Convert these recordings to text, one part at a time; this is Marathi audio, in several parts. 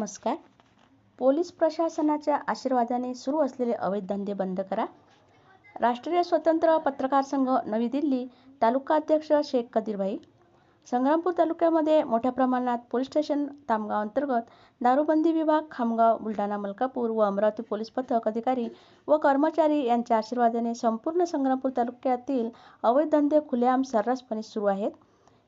नमस्कार. पोलीस प्रशासनाच्या आशीर्वादाने सुरू असलेले अवैध धंदे बंद करा. राष्ट्रीय स्वतंत्र पत्रकार संघ नवी दिल्ली तालुका अध्यक्ष शेख कदीरभाई. संग्रामपूर तालुक्यामध्ये मोठ्या प्रमाणात पोलीस स्टेशन तामगाव अंतर्गत दारूबंदी विभाग खामगाव बुलढाणा मलकापूर व अमरावती पोलीस पथक अधिकारी व कर्मचारी यांच्या आशीर्वादाने संपूर्ण संग्रामपूर तालुक्यातील अवैध धंदे खुलेआम सर्रासपणे सुरू आहेत.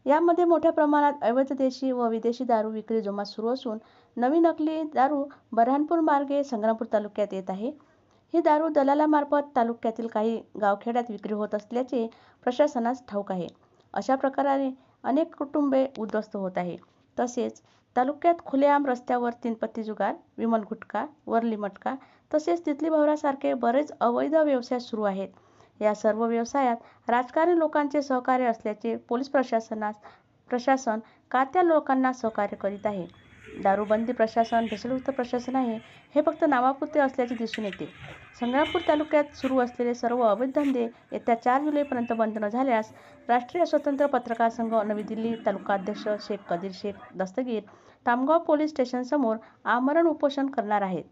यामध्ये मोठ्या प्रमाणात अवैध देशी व विदेशी दारू विक्री जोमात सुरू असून नवी नकली दारू बऱ्हाणपूर मार्गे संग्रामपूर तालुक्यात येत आहे. ही दारू दलालामार्फत तालुक्यातील काही गावखेड्यात विक्री होत असल्याचे प्रशासनास ठाऊक आहे. अशा प्रकारे अनेक कुटुंबे उद्ध्वस्त होत आहे. तसेच तालुक्यात खुलेआम रस्त्यावर तीनपत्ती जुगार विमल गुटखा वरली मटका तसेच तिथली भवरासारखे बरेच अवैध व्यवसाय सुरू आहेत. या सर्व व्यवसायात राजकारणी लोकांचे सहकार्य असल्याचे पोलीस प्रशासनास प्रशासन का त्या लोकांना सहकार्य करीत आहे? दारूबंदी प्रशासन भेसळयुक्त प्रशासन आहे हे फक्त नावापुरते असल्याचे दिसून येते. संग्रामपूर तालुक्यात सुरू असलेले सर्व अवैध धंदे येत्या चार जुलैपर्यंत बंद न झाल्यास राष्ट्रीय स्वतंत्र पत्रकार संघ नवी दिल्ली तालुका अध्यक्ष शेख कदीर शेख दस्तगीर तामगाव पोलीस स्टेशनसमोर आमरण उपोषण करणार आहेत.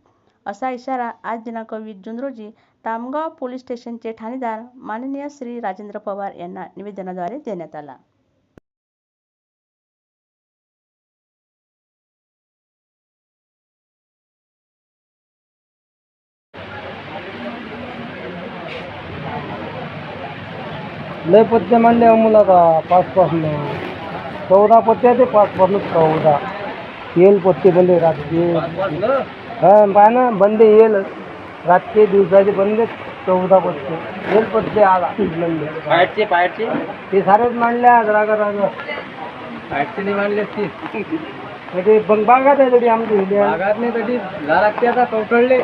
असा इशारा आज दिनांक वीस जून रोजी तामगाव पोलीस स्टेशनचे ठाणेदार माननीय श्री राजेंद्र पवार यांना निवेदनाद्वारे देण्यात आला. लय पत्ते मांडले अमोल आता चौदा पत्ते ते पाचपासून चौदा येल पत्ते बनले रातचे हा ना बंदे येईल. रातचे दिवसाचे बंदे चौदा पत्ते. येईल पत्ते आला. बंदे. बाहेरचे बाहेरचे ते सारेच मांडले आज रागा रागा. बाहेरचे नाही असतील. ते बंग बागात आहे तरी आमची भागात नाही तरी लागते आता कवटळले